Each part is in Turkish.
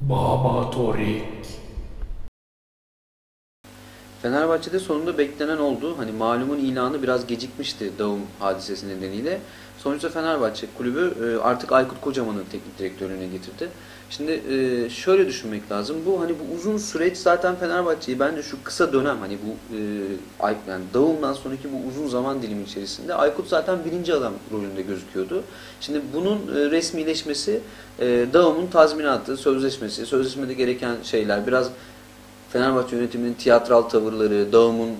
Baba Torik. Fenerbahçe'de sonunda beklenen oldu. Hani malumun ilanı biraz gecikmişti Davum hadisesi nedeniyle. Sonuçta Fenerbahçe kulübü e, artık Aykut Kocaman'ı teknik direktörlüğüne getirdi. Şimdi e, şöyle düşünmek lazım. Bu hani bu uzun süreç zaten Fenerbahçe'yi bence şu kısa dönem hani bu e, yani Davum'dan sonraki bu uzun zaman dilimi içerisinde Aykut zaten birinci adam rolünde gözüküyordu. Şimdi bunun resmileşmesi Davum'un tazminatı, sözleşmesi, sözleşmede gereken şeyler biraz Fenerbahçe yönetiminin tiyatral tavırları, Davum'un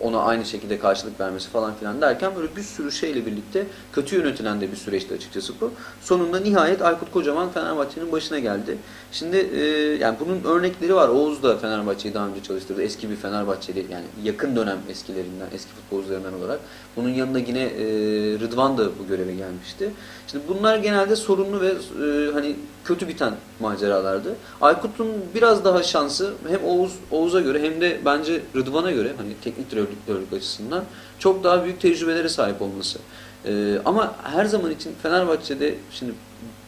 ona aynı şekilde karşılık vermesi falan filan derken böyle bir sürü şeyle birlikte kötü yönetilen de bir süreçti açıkçası bu. Sonunda nihayet Aykut Kocaman Fenerbahçe'nin başına geldi. Şimdi e, yani bunun örnekleri var. Oğuz da Fenerbahçe'yi daha önce çalıştırdı. Eski bir Fenerbahçeli yani yakın dönem eskilerinden, eski futbolcularından olarak. Bunun yanında yine e, Rıdvan da bu göreve gelmişti. Şimdi bunlar genelde sorunlu ve e, hani kötü biten maceralardı. Aykut'un biraz daha şansı hem Oğuz Oğuz'a göre hem de bence Rıdvan'a göre hani teknik direktörlük açısından çok daha büyük tecrübelere sahip olması. E, ama her zaman için Fenerbahçe'de şimdi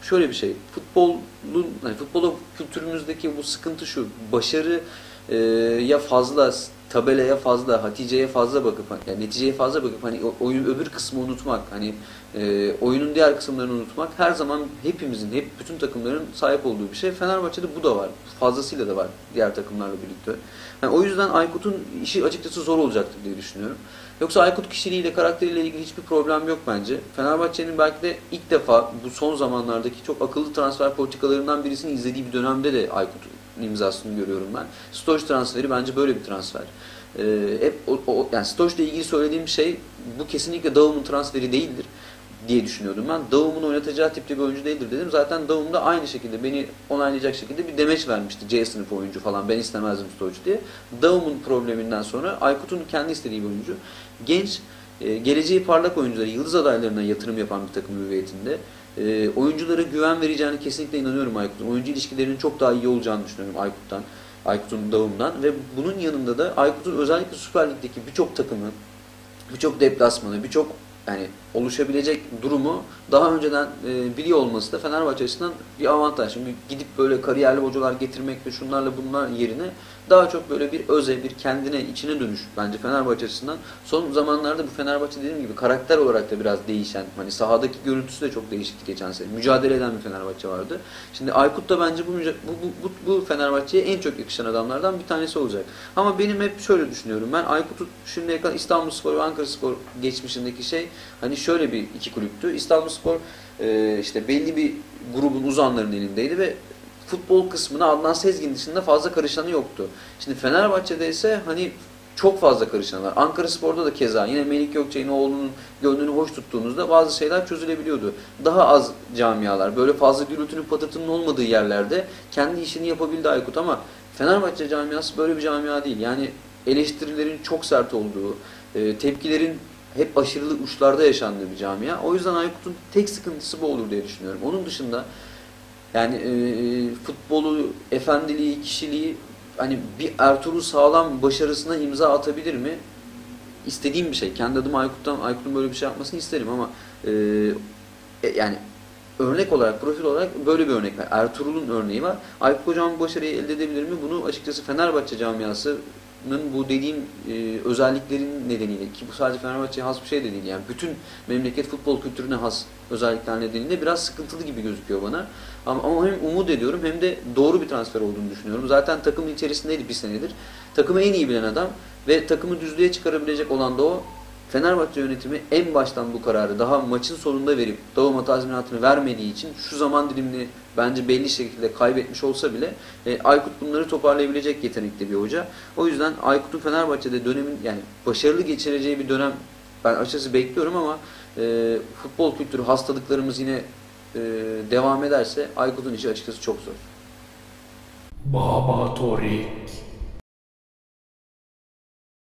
şöyle bir şey. Futbolun hani futbol kültürümüzdeki bu sıkıntı şu. Başarı e, ya fazla tabelaya fazla, Hatice'ye fazla bakıp yani neticeye fazla bakıp hani oyun öbür kısmı unutmak, hani e, oyunun diğer kısımlarını unutmak her zaman hepimizin, hep bütün takımların sahip olduğu bir şey. Fenerbahçe'de bu da var. Fazlasıyla da var diğer takımlarla birlikte. Yani o yüzden Aykut'un işi açıkçası zor olacaktır diye düşünüyorum. Yoksa Aykut kişiliğiyle, karakteriyle ilgili hiçbir problem yok bence. Fenerbahçe'nin belki de ilk defa bu son zamanlardaki çok akıllı transfer politikalarından birisini izlediği bir dönemde de Aykut'un imzasını görüyorum ben. Stoş transferi bence böyle bir transfer. Ee, hep o, o, yani Stoş'la ilgili söylediğim şey bu kesinlikle Davum'un transferi değildir diye düşünüyordum ben. Davum'un oynatacağı tipte bir oyuncu değildir dedim. Zaten Davum da aynı şekilde beni onaylayacak şekilde bir demeç vermişti. C sınıf oyuncu falan ben istemezdim Stoç diye. Davum'un probleminden sonra Aykut'un kendi istediği bir oyuncu. Genç, e, geleceği parlak oyuncuları, yıldız adaylarına yatırım yapan bir takım hüviyetinde. E, oyunculara güven vereceğine kesinlikle inanıyorum Aykut'un. Oyuncu ilişkilerinin çok daha iyi olacağını düşünüyorum Aykut'tan. Aykut'un Davum'dan ve bunun yanında da Aykut'un özellikle Süper Lig'deki birçok takımı, birçok deplasmanı, birçok yani oluşabilecek durumu daha önceden e, biliyor olması da Fenerbahçe açısından bir avantaj. Şimdi gidip böyle kariyerli hocalar getirmek ve şunlarla bunlar yerine daha çok böyle bir öze, bir kendine, içine dönüş bence Fenerbahçe açısından. Son zamanlarda bu Fenerbahçe dediğim gibi karakter olarak da biraz değişen, hani sahadaki görüntüsü de çok değişikti geçen sene. Mücadele eden bir Fenerbahçe vardı. Şimdi Aykut da bence bu, bu, bu, bu, Fenerbahçe'ye en çok yakışan adamlardan bir tanesi olacak. Ama benim hep şöyle düşünüyorum. Ben Aykut'u şimdiye kadar İstanbulspor ve Ankaraspor geçmişindeki şey hani şöyle bir iki kulüptü. İstanbulspor e, işte belli bir grubun uzanlarının elindeydi ve futbol kısmına Adnan Sezgin dışında fazla karışanı yoktu. Şimdi Fenerbahçe'de ise hani çok fazla karışan var. Ankara Spor'da da keza yine Melik Gökçe'nin oğlunun gönlünü hoş tuttuğunuzda bazı şeyler çözülebiliyordu. Daha az camialar, böyle fazla gürültünün patırtının olmadığı yerlerde kendi işini yapabildi Aykut ama Fenerbahçe camiası böyle bir camia değil. Yani eleştirilerin çok sert olduğu, e, tepkilerin hep aşırılı uçlarda yaşandığı bir camia. O yüzden Aykut'un tek sıkıntısı bu olur diye düşünüyorum. Onun dışında yani e, futbolu, efendiliği, kişiliği hani bir Ertuğrul Sağlam başarısına imza atabilir mi? İstediğim bir şey. Kendi adıma Aykut'tan Aykut'un böyle bir şey yapmasını isterim ama e, e, yani örnek olarak, profil olarak böyle bir örnek var. Ertuğrul'un örneği var. Aykut bu başarıyı elde edebilir mi? Bunu açıkçası Fenerbahçe camiasının bu dediğim e, özelliklerin nedeniyle ki bu sadece Fenerbahçe'ye has bir şey de değil. Yani bütün memleket futbol kültürüne has özellikler nedeniyle biraz sıkıntılı gibi gözüküyor bana. Ama, ama hem umut ediyorum hem de doğru bir transfer olduğunu düşünüyorum. Zaten takımın içerisindeydi bir senedir. Takımı en iyi bilen adam ve takımı düzlüğe çıkarabilecek olan da o. Fenerbahçe yönetimi en baştan bu kararı daha maçın sonunda verip Davuma tazminatını vermediği için şu zaman dilimini bence belli şekilde kaybetmiş olsa bile e, Aykut bunları toparlayabilecek yetenekli bir hoca. O yüzden Aykut'un Fenerbahçe'de dönemin yani başarılı geçireceği bir dönem ben açıkçası bekliyorum ama e, futbol kültürü hastalıklarımız yine e, devam ederse Aykut'un işi açıkçası çok zor. Baba Torik.